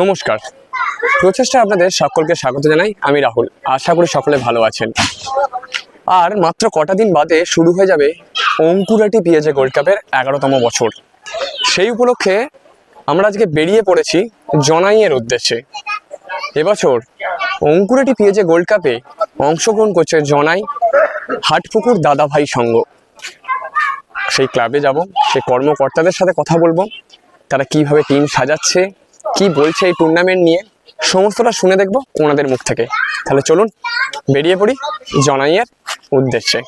নমস্কার। প্রচেষ্টা আপনাদের সকলকে স্বাগত জানাই, আমি রাহুল। আশা করি সকলে ভালো আছেন। আর মাত্র কটা দিন বাদে শুরু হয়ে যাবে অঙ্কুরাটি পিএজে গোল্ড কাপের এগারোতম বছর। সেই উপলক্ষে আমরা আজকে বেরিয়ে পড়েছি জনাইয়ের উদ্দেশ্যে। এবছর অঙ্কুরাটি পিএজে গোল্ড কাপে অংশগ্রহণ করছে জনাই হাটপুকুর দাদাভাই সংঘ। সেই ক্লাবে যাব, সেই কর্মকর্তাদের সাথে কথা বলব, তারা কীভাবে টিম সাজাচ্ছে কি বলছে এই টুর্নামেন্ট নিয়ে? সমস্তটা শুনে দেখব ওনাদের মুখ থেকে। তাহলে চলুন, বেরিয়ে পড়ি জনাইয়ের উদ্দেশ্যে।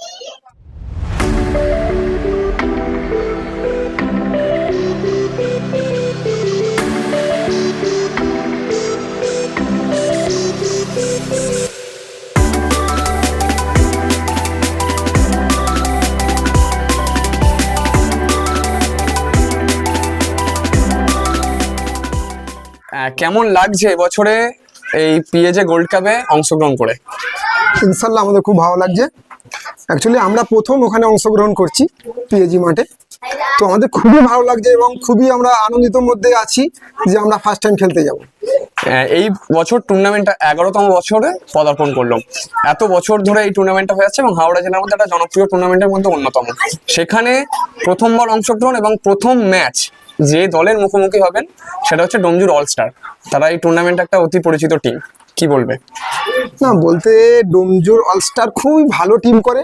কেমন লাগছে এবছরে এই পিএজে গোল্ড কাপে অংশগ্রহণ করে? ইনশাল্লাহ আমাদের খুব ভালো লাগছে। অ্যাকচুয়ালি আমরা প্রথম ওখানে অংশগ্রহণ করছি পিএজি মাঠে। তো আমাদের খুবই ভালো লাগছে এবং খুবই আমরা আনন্দিত মধ্যে আছি যে আমরা ফার্স্ট টাইম খেলতে যাব। এই বছর টুর্নামেন্টটা এগারোতম বছরে পদার্পণ করলাম। এত বছর ধরে এই টুর্নামেন্টটা হয়ে যাচ্ছে এবং হাওড়া জেলার মধ্যে একটা জনপ্রিয় টুর্নামেন্টের মধ্যে অন্যতম। সেখানে প্রথমবার অংশগ্রহণ এবং প্রথম ম্যাচ যে দলের মুখোমুখি হবেন, সেটা হচ্ছে ডোমজুর অলস্টার তারা এই টুর্নামেন্ট একটা অতি পরিচিত টিম কি বলবে? না, বলতে ডোমজোর অলস্টার খুবই ভালো টিম করে।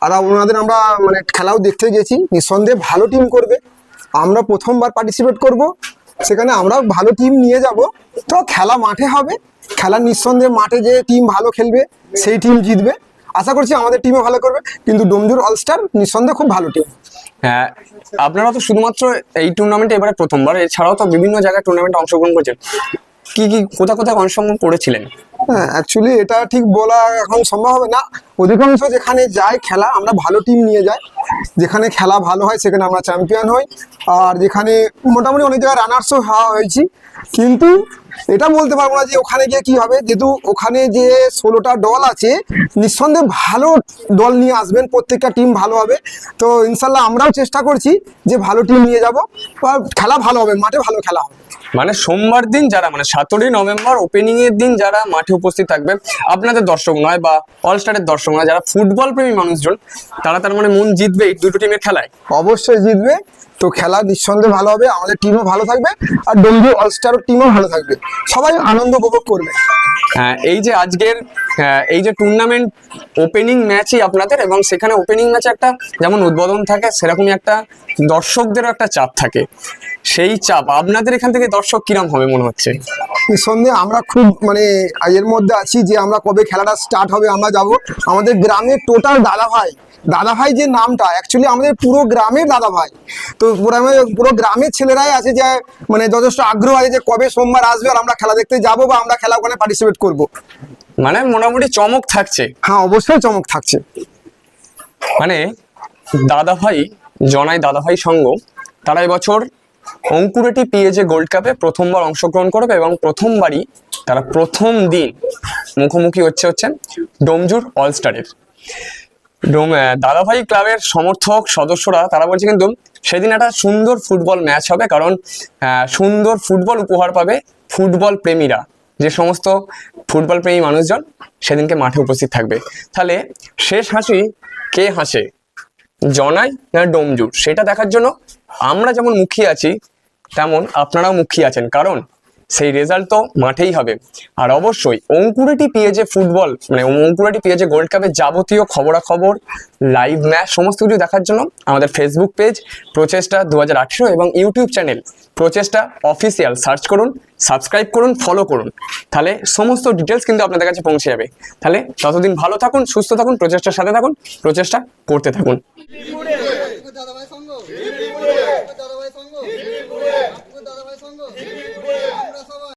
আর ওনাদের আমরা মানে খেলাও দেখতে গেছি। নিঃসন্দেহে ভালো টিম করবে। আমরা প্রথমবার পার্টিসিপেট করব। সেখানে আমরা ভালো টিম নিয়ে যাব। তো খেলা মাঠে হবে। খেলা নিঃসন্দেহে মাঠে যে টিম ভালো খেলবে, সেই টিম জিতবে। আশা করছি আমাদের টিমও ভালো করবে। কিন্তু ডোমজুর অলস্টার নিঃসন্দেহে খুব ভালো টিম হ্যাঁ আপনারা তো শুধুমাত্র এই টুর্নামেন্টে এবারে প্রথমবার, এছাড়াও তো বিভিন্ন জায়গায় টুর্নামেন্টে অংশগ্রহণ করেছেন। কি কি কোথা কোথায় অংশগ্রহণ করেছিলেন? অ্যাকচুয়ালি এটা ঠিক বলা এখন সম্ভব হবে না। অধিকাংশ যেখানে যায় খেলা, আমরা ভালো টিম নিয়ে যাই। যেখানে খেলা ভালো হয়, সেখানে আমরা চ্যাম্পিয়ন হই। আর যেখানে মোটামুটি অনেক জায়গায় রানার্সও হওয়া হয়েছি। কিন্তু এটা বলতে পারব না যে ওখানে গিয়ে কি হবে। যেহেতু ওখানে যে ষোলোটা দল আছে, নিঃসন্দেহে ভালো দল নিয়ে আসবেন, প্রত্যেকটা টিম ভালো হবে। তো ইনশাল্লাহ আমরাও চেষ্টা করছি যে ভালো টিম নিয়ে যাব। খেলা ভালো হবে, মাঠে ভালো খেলা হবে। মানে সোমবার দিন যারা মানে সতেরোই নভেম্বর ওপেনিং এর দিন যারা মাঠে উপস্থিত থাকবে আপনাদের দর্শক নয় বা অলস্টারের দর্শক নয় যারা ফুটবল প্রেমী মানুষজন তারা তার মানে মন জিতবে এই দুটো টিমের খেলায়। অবশ্যই জিতবে। তো খেলা নিঃসন্দেহে ভালো হবে আমাদের টিমও ভালো থাকবে আর ডোমজু অলস্টার টিমও ভালো থাকবে। সবাই আনন্দ উপভোগ করবে। হ্যাঁ, এই যে আজকের হ্যাঁ, এই যে টুর্নামেন্ট ওপেনিং ম্যাচই আপনাদের এবং সেখানে ওপেনিং ম্যাচে একটা যেমন উদ্বোধন থাকে সেরকমই একটা দর্শকদেরও একটা চাপ থাকে। সেই চাপ আপনাদের এখান থেকে দর্শক কিরম হবে মনে হচ্ছে? নিঃসন্দেহে আমরা খুব মানে এর মধ্যে আছি যে আমরা কবে খেলাটা স্টার্ট হবে আমরা যাব। আমাদের গ্রামের টোটাল দাদা ভাই দাদা ভাই যে নামটা অ্যাকচুয়ালি আমাদের পুরো গ্রামের দাদা ভাই তো পুরো পুরো গ্রামের ছেলেরাই আছে যে মানে যথেষ্ট আগ্রহ আছে যে কবে সোমবার আসবে আর আমরা খেলা দেখতে যাব বা আমরা খেলা ওখানে পার্টিসিপেট করব। মানে মোটামুটি চমক থাকছে। হ্যাঁ অবশ্যই চমক থাকছে। মানে দাদাভাই জনাই দাদাভাই সঙ্গ তারা এবছর অঙ্কুরেটি পিএজে গোল্ড কাপে প্রথমবার অংশগ্রহণ করবে এবং প্রথমবারই তারা প্রথম দিন মুখোমুখি হচ্ছে হচ্ছেন ডোমজুর অলস্টারের। ডোম দাদাভাই ক্লাবের সমর্থক সদস্যরা, তারা বলছে কিন্তু সেদিন একটা সুন্দর ফুটবল ম্যাচ হবে কারণ সুন্দর ফুটবল উপহার পাবে ফুটবল প্রেমীরা। যে সমস্ত ফুটবল প্রেমী মানুষজন সেদিনকে মাঠে উপস্থিত থাকবে। তাহলে শেষ হাসি কে হাসে? জনাই না ডোমজুর? সেটা দেখার জন্য আমরা যেমন মুখিয়ে আছি, তেমন আপনারাও মুখিয়ে আছেন। কারণ সেই রেজাল্ট তো মাঠেই হবে। আর অবশ্যই অঙ্কুরেটি পিএজে ফুটবল মানে অঙ্কুরেটি পিএজে গোল্ড কাপের যাবতীয় খবরাখবর লাইভ ম্যাচ সমস্ত কিছু দেখার জন্য আমাদের ফেসবুক পেজ প্রচেষ্টা দু হাজার আঠেরো এবং YouTube channel Procheshta official search করুন সাবস্ক্রাইব করুন ফলো করুন। তাহলে সমস্ত ডিটেলস কিন্তু আপনাদের কাছে পৌঁছে যাবে। তাহলে ততদিন ভালো থাকুন, সুস্থ থাকুন, প্রচেষ্টার সাথে থাকুন, প্রচেষ্টা করতে থাকুন।